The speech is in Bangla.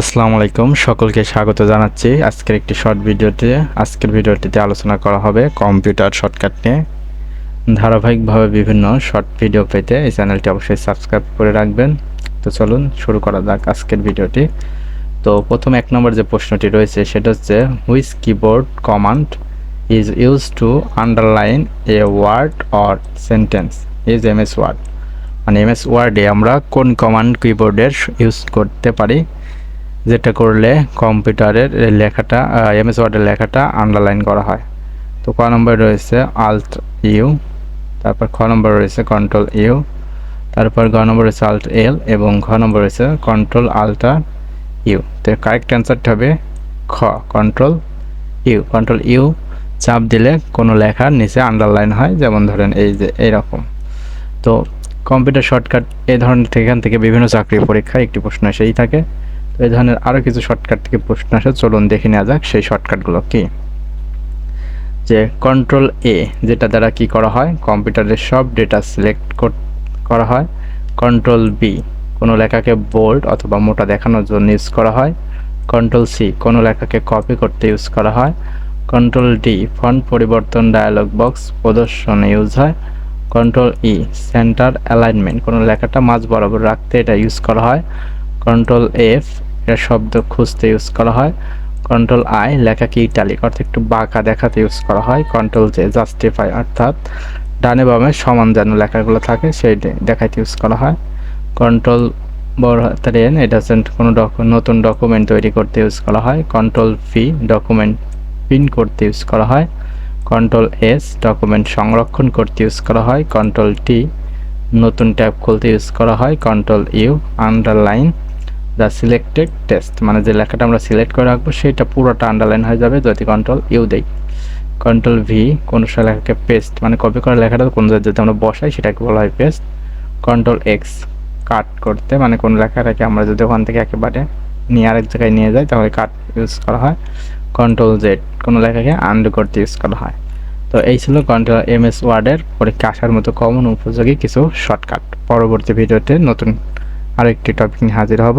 আসসালামু আলাইকুম, সকলকে স্বাগত জানাচ্ছি আজকের একটি শর্ট ভিডিওতে। আজকের ভিডিওটিতে আলোচনা করা হবে কম্পিউটার শর্টকাট নিয়ে। ধারাবাহিকভাবে বিভিন্ন শর্ট ভিডিও পেতে এই চ্যানেলটি অবশ্যই সাবস্ক্রাইব করে রাখবেন। তো চলুন শুরু করা যাক আজকের ভিডিওটি। তো প্রথম এক নম্বর যে প্রশ্নটি রয়েছে, সেটা হচ্ছে which keyboard command is use to underline a word or sentence is M S Word মানে এম এস ওয়ার্ডে আমরা কোন কমান্ড কিবোর্ডের ইউজ করতে পারি? যেটা করলে কম্পিউটারের লেখাটা এমএস ওয়ার্ডের লেখাটা আন্ডারলাইন করা হয়। তো ক নম্বর রয়েছে আল্ট ইউ তারপর খ নম্বর রয়েছে কন্ট্রোল ইউ তারপর গ নম্বর রয়েছে আল্ট এল এবং ঘ নম্বর রয়েছে কন্ট্রোল আল্টা ইউ তো কারেক্ট অ্যান্সারটা হবে খ কন্ট্রোল ইউ কন্ট্রোল ইউ চাপ দিলে কোনো লেখার নিচে আন্ডারলাইন হয়, যেমন ধরেন এই যে এইরকম তো কম্পিউটার শর্টকাট এই ধরনের, এখান থেকে বিভিন্ন চাকরির পরীক্ষায় একটি প্রশ্ন এসেই থাকে। এই ধরনের আরও কিছু শর্টকাট থেকে প্রশ্ন আসে। চলুন দেখে নেওয়া যাক সেই শর্টকাটগুলো কি। যে কন্ট্রোল এ যেটা দ্বারা কি করা হয়? কম্পিউটারের সব ডেটা সিলেক্ট করা হয়। কন্ট্রোল বি কোনো লেখাকে বোল্ড অথবা মোটা দেখানোর জন্য ইউজ করা হয়। কন্ট্রোল সি কোনো লেখাকে কপি করতে ইউজ করা হয়। কন্ট্রোল ডি ফন্ট পরিবর্তন ডায়ালগ বক্স প্রদর্শনে ইউজ হয়। কন্ট্রোল ই সেন্টার অ্যালাইনমেন্ট কোনো লেখাটা মাঝ বরাবর রাখতে এটা ইউজ করা হয়। কন্ট্রোল এফ এর শব্দ খুঁজতে ইউজ করা হয়। কন্ট্রোল আই লেখাকে ইটালিক অর্থাৎ একটু বাঁকা দেখাতে ইউজ করা হয়। কন্ট্রোল জে জাস্টিফাই অর্থাৎ ডানে বামে সমান যেন লেখাগুলো থাকে, সেই দেখাইতে ইউজ করা হয়। কন্ট্রোল বড় হাতের এটা হচ্ছে কোনো নতুন ডকুমেন্ট তৈরি করতে ইউজ করা হয়। কন্ট্রোল ভি ডকুমেন্ট প্রিন্ট করতে ইউজ করা হয়। কন্ট্রোল এস ডকুমেন্ট সংরক্ষণ করতে ইউজ করা হয়। কন্ট্রোল টি নতুন ট্যাব খুলতে ইউজ করা হয়। Control U underline the selected text মানে যে লেখাটা আমরা সিলেক্ট করে রাখব, সেটা পুরোটা আন্ডারলাইন হয়ে যাবে, যদি কন্ট্রোল ইউ দেই। কন্ট্রোল ভি কোনো লেখাকে পেস্ট মানে কপি করা লেখাটা কোনো যদি আমরা বসাই, সেটাকে বলা হয় পেস্ট কন্ট্রোল এক্স কাট করতে মানে কোন লেখাটাকে আমরা যদি ওখান থেকে একেবারে নিয়ে আরেক জায়গায় নিয়ে যাই, তাহলে কাট ইউজ করা হয়। কন্ট্রোল জেড কোনো লেখাকে আন্ডু করতে ইউজ করা হয়। তো এই ছিল কন্ট্রোল এম এস ওয়ার্ডের পরীক্ষা আসার মতো কমন উপযোগী কিছু শর্টকাট পরবর্তী ভিডিওতে নতুন আরেকটি টপিক নিয়ে হাজির হব।